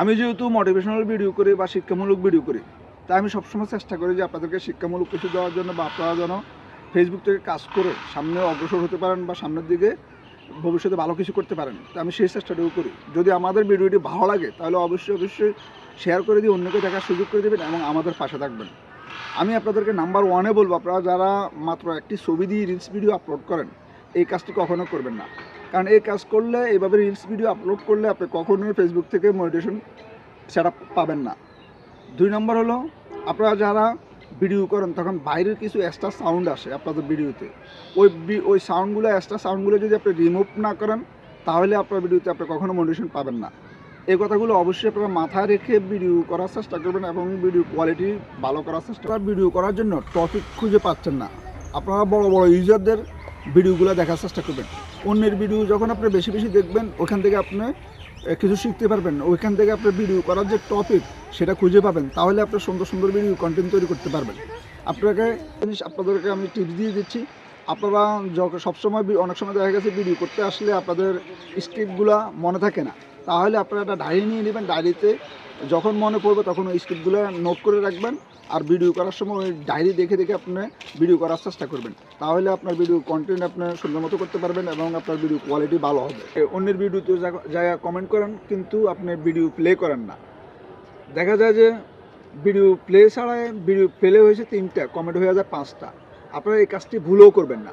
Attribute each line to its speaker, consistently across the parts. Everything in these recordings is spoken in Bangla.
Speaker 1: আমি যেহেতু মোটিভেশনাল ভিডিও করি বা শিক্ষামূলক ভিডিও করি, তাই আমি সবসময় চেষ্টা করি যে আপনাদেরকে শিক্ষামূলক কিছু দেওয়ার জন্য বা আপনারা যেন ফেসবুক থেকে কাজ করে সামনে অগ্রসর হতে পারেন বা সামনের দিকে ভবিষ্যতে ভালো কিছু করতে পারেন। তো আমি সেই চেষ্টাটুকু করি। যদি আমাদের ভিডিওটি ভালো লাগে, তাহলে অবশ্যই অবশ্যই শেয়ার করে দিয়ে অন্যকে দেখার সুযোগ করে দেবেন এবং আমাদের পাশে থাকবেন। আমি আপনাদেরকে নাম্বার ওয়ানে বলব, আপনারা যারা মাত্র একটি ছবি দিয়ে রিলস ভিডিও আপলোড করেন, এই কাজটি কখনো করবেন না। কারণ এই কাজ করলে, এইভাবে রিলস ভিডিও আপলোড করলে আপনি কখনোই ফেসবুক থেকে মোটিভেশন সেট পাবেন না। দুই নম্বর হলো, আপনারা যারা ভিডিও করেন, তখন বাইরের কিছু এক্সট্রা সাউন্ড আসে আপনাদের ভিডিওতে ওই ওই সাউন্ডগুলো এক্সট্রা সাউন্ডগুলো যদি আপনি রিমুভ না করেন, তাহলে আপনার ভিডিওতে আপনি কখনো মোটিভেশন পাবেন না। এই কথাগুলো অবশ্যই আপনারা মাথায় রেখে ভিডিও করার চেষ্টা করবেন এবং ভিডিও কোয়ালিটি ভালো করার চেষ্টা করবেন। ভিডিও করার জন্য টপিক খুঁজে পাচ্ছেন না। আপনারা বড় বড় ইউজারদের ভিডিওগুলো দেখার চেষ্টা করবেন। অন্যের ভিডিও যখন আপনি বেশি বেশি দেখবেন, ওখান থেকে আপনি কিছু শিখতে পারবেন ওইখান থেকে আপনার ভিডিও করার যে টপিক সেটা খুঁজে পাবেন। তাহলে আপনি সুন্দর সুন্দর ভিডিও কন্টেন্ট তৈরি করতে পারবেন। আপনাকে জিনিস আপনাদেরকে আমি টিপস দিয়ে দিচ্ছি। আপনারা যখন সবসময় অনেক সময় দেখা গেছে ভিডিও করতে আসলে আপনাদের স্ক্রিপ্টগুলো মনে থাকে না। তাহলে আপনারা একটা ডায়েরি নিয়ে নেবেন। ডায়েরিতে যখন মনে পড়বে তখন ওই স্ক্রিপ্টগুলো নোট করে রাখবেন। আর ভিডিও করার সময় ওই ডায়েরি দেখে দেখে আপনি ভিডিও করার চেষ্টা করবেন। তাহলে আপনার ভিডিও কন্টেন্ট আপনি সুন্দর মতো করতে পারবেন এবং আপনার ভিডিও কোয়ালিটি ভালো হবে। অন্যের ভিডিওতে জায়গা কমেন্ট করেন, কিন্তু আপনি ভিডিও প্লে করেন না। দেখা যায় যে ভিডিও প্লে ছাড়াই ভিডিও প্লে হয়েছে তিনটা কমেন্ট হয়ে যায় পাঁচটা। আপনারা এই কাজটি ভুলও করবেন না।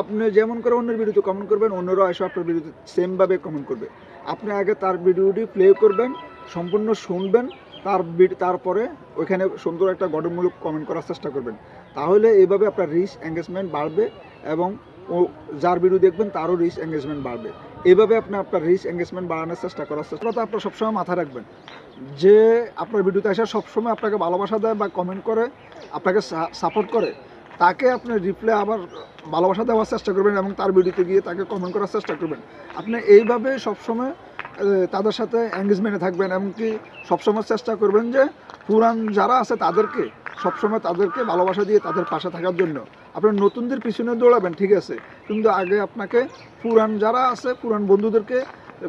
Speaker 1: আপনি যেমন করে অন্যের ভিডিওতে কমেন্ট করবেন, অন্যরাও এসে আপনার ভিডিওতে সেমভাবে কমেন্ট করবে। আপনি আগে তার ভিডিওটি প্লে করবেন, সম্পূর্ণ শুনবেন তার ভিড- তারপরে ওইখানে সুন্দর একটা গঠনমূলক কমেন্ট করার চেষ্টা করবেন। তাহলে এইভাবে আপনার রিচ এঙ্গেজমেন্ট বাড়বে এবং ও যার ভিডিও দেখবেন তারও রিচ এঙ্গেজমেন্ট বাড়বে। এইভাবে আপনি আপনার রিচ এঙ্গেজমেন্ট বাড়ানোর চেষ্টা করার চেষ্টা আপনার সবসময় মাথায় রাখবেন। যে আপনার ভিডিওতে আসা সবসময় আপনাকে ভালোবাসা দেয় বা কমেন্ট করে, আপনাকে সাপোর্ট করে, তাকে আপনি রিপ্লাই আবার ভালোবাসা দেওয়ার চেষ্টা করবেন এবং তার ভিডিওতে গিয়ে তাকে কমেন্ট করার চেষ্টা করবেন। আপনি এইভাবে সবসময় তাদের সাথে এঙ্গেজমেন্টে থাকবেন, এমনকি সবসময় চেষ্টা করবেন যে পুরান যারা আছে তাদেরকে, সবসময় তাদেরকে ভালোবাসা দিয়ে তাদের পাশে থাকার জন্য। আপনি নতুনদের পিছনে দৌড়াবেন, ঠিক আছে। কিন্তু আগে আপনাকে পুরান যারা আছে, পুরান বন্ধুদেরকে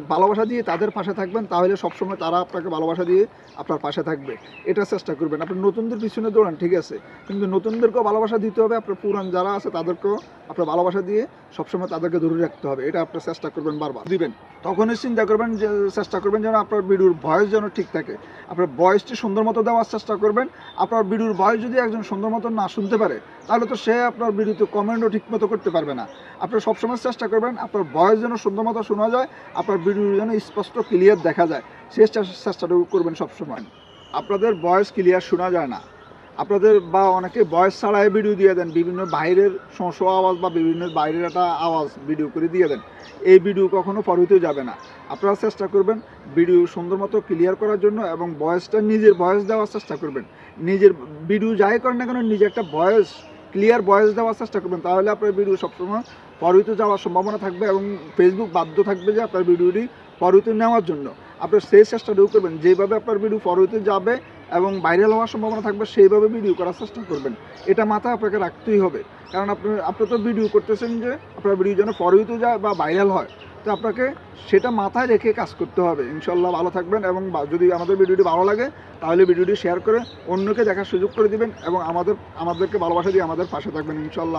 Speaker 1: ভালোবাসা দিয়ে তাদের পাশে থাকবেন, তাহলে সবসময় তারা আপনাকে ভালোবাসা দিয়ে আপনার পাশে থাকবে। এটা চেষ্টা করবেন। আপনি নতুনদের পিছনে দৌড়ান, ঠিক আছে? কিন্তু নতুনদেরকেও ভালোবাসা দিতে হবে। আপনার পুরান যারা আছে, তাদেরকেও আপনার ভালোবাসা দিয়ে সবসময় তাদেরকে ধরে রাখতে হবে। এটা আপনার চেষ্টা করবেন বারবার। দিবেন। তখনই চিন্তা করবেন যে, চেষ্টা করবেন যেন আপনার ভিডিওর ভয়েস যেন ঠিক থাকে। আপনার ভয়েসটি সুন্দর মতো দেওয়ার চেষ্টা করবেন। আপনার ভিডিওর ভয়েস যদি একজন সুন্দর মতো না শুনতে পারে, তাহলে তো সে আপনার ভিডিওতে কমেন্টও ঠিক মতো করতে পারবে না। আপনার সবসময় চেষ্টা করবেন, আপনার ভয়েস যেন সুন্দর মতো শোনা যায়, আপনার ভিডিও যেন স্পষ্ট ক্লিয়ার দেখা যায়। সে চেষ্টা- চেষ্টাটুকু করবেন সবসময়। আপনাদের ভয়েস ক্লিয়ার শোনা যায় না। আপনাদের বা অনেকে ভয়েস ছাড়াই ভিডিও দিয়ে দেন। বিভিন্ন বাইরের শোঁ আওয়াজ বা বিভিন্ন বাইরের একটা আওয়াজ ভিডিও করে দিয়ে দেন। এই ভিডিও কখনো পরবর্তী যাবে না। আপনারা চেষ্টা করবেন ভিডিও সুন্দর মতো ক্লিয়ার করার জন্য এবং ভয়েসটা নিজের ভয়েস দেওয়ার চেষ্টা করবেন। নিজের ভিডিও যাই করেন না কেন নিজে একটা ভয়েস ক্লিয়ার ভয়েস দেওয়ার চেষ্টা করবেন, তাহলে আপনার ভিডিও সবসময় পরবর্তী যাওয়ার সম্ভাবনা থাকবে এবং ফেসবুক বাধ্য থাকবে যে আপনার ভিডিওটি পরবর্তী নেওয়ার জন্য। আপনার সেই চেষ্টাটাও করবেন, যেভাবে আপনার ভিডিও পরবর্তী যাবে এবং ভাইরাল হওয়ার সম্ভাবনা থাকবে, সেইভাবে ভিডিও করার চেষ্টা করবেন। এটা মাথায় আপনাকে রাখতেই হবে। কারণ আপনার আপনি তো ভিডিও করতেছেন যে আপনার ভিডিও যেন পরবর্তী যায় বা ভাইরাল হয়। তো আপনাকে সেটা মাথায় রেখে কাজ করতে হবে। ইনশাল্লাহ ভালো থাকবেন এবং যদি আমাদের ভিডিওটি ভালো লাগে, তাহলে ভিডিওটি শেয়ার করে অন্যকে দেখার সুযোগ করে দিবেন এবং আমাদের, আমাদেরকে ভালোবাসা দিয়ে আমাদের পাশে থাকবেন ইনশাল্লাহ